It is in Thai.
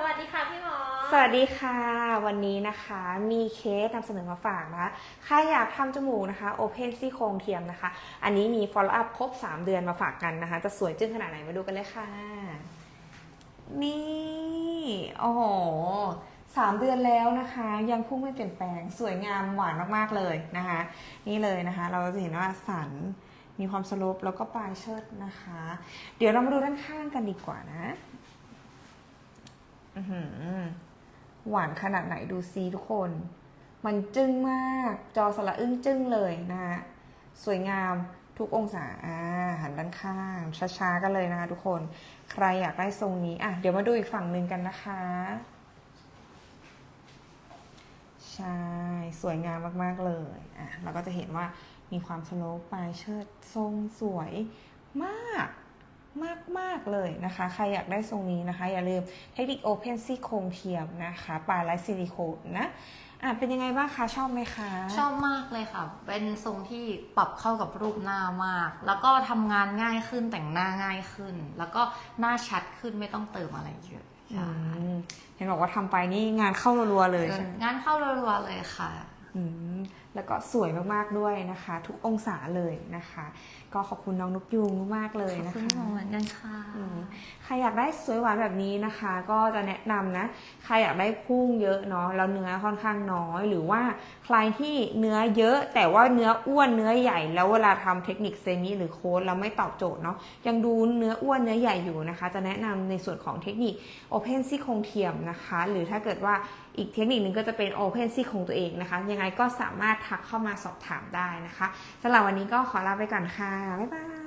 สวัสดีค่ะพี่หมอ สวัสดีค่ะ วันนี้นะคะมีเคสนำเสนอมาฝากนะคะใครอยากทำจมูกนะคะโอเพนซี่โครงเทียมนะคะ อันนี้มี follow up ครบ 3 เดือนมาฝากกันนะคะ จะสวยจึ้งขนาดไหนมาดูกันเลยค่ะ นี่ โอ้โหสามเดือนแล้วนะคะ ยังพุ่งไม่เปลี่ยนแปลงสวยงามหวานมากๆเลยนะคะ นี่เลยนะคะ เราจะเห็นว่าสันมีความสโลปแล้วก็ปลายเชิดนะคะ เดี๋ยวเรามาดูด้านข้างกันดีกว่านะ หวานขนาดไหนดูซีทุกคน มันจึ้งมาก จอสละอึ้งจึ้งเลยนะฮะสวยงามทุกองศาอ่าหันด้านข้าง ช้าๆกันเลยนะคะทุกคน ใครอยากได้ทรงนี้อะเดี๋ยวมาดูอีกฝั่งหนึ่งกันนะคะ ใช่ สวยงามมากๆเลยอะเราก็จะเห็นว่ามีความสโลปปลายเชิดทรงสวยมาก มากมาก ๆ เลยนะคะ ใครอยากได้ทรงนี้นะคะ อย่าลืมเทคนิคโอเพนซี่โครงเทียมนะคะ ปลายไร้ซิลิโคนนะอะเป็นยังไงบ้างคะ ชอบไหมคะ ชอบมากเลยค่ะ เป็นทรงที่ปรับเข้ากับรูปหน้ามาก แล้วก็ทำงานง่ายขึ้นแต่งหน้าง่ายขึ้น แล้วก็หน้าชัดขึ้นไม่ต้องเติมอะไรเยอะอืใช่มเห็นบอกว่าทำไปนี่งานเข้ารัวๆเลยใช่ไหมงานเข้ารัวๆเลยค่ะอืม แล้วก็สวยมากๆด้วยนะคะ ทุกองศาเลยนะคะ ก็ขอบคุณน้องนกยูงมากๆเลยขอบนะคุณคะหมอเหมือนกันค่ะอืมใครอยากได้สวยหวานแบบนี้นะคะ ก็จะแนะนำนะใครอยากได้พุ่งเยอะเนาะแล้วเนื้อค่อนข้างน้อย หรือว่าใครที่เนื้อเยอะ แต่ว่าเนื้ออ้วนเนื้อใหญ่ แล้วเวลาทำเทคนิคเซมิหรือโค้ดแล้วไม่ตอบโจทย์เนาะยังดูเนื้ออ้วนเนื้อใหญ่อยู่นะคะ จะแนะนำในส่วนของเทคนิค Open ซี่โครงเทียมนะคะ หรือถ้าเกิดว่าอีกเทคนิคหนึ่งก็จะเป็น Open ซี่โครงตัวเองนะคะ ยังไงก็สามารถทักเข้ามาสอบถามได้นะคะสำหรับวันนี้ก็ขอลาไปก่อนค่ะ บ๊ายบาย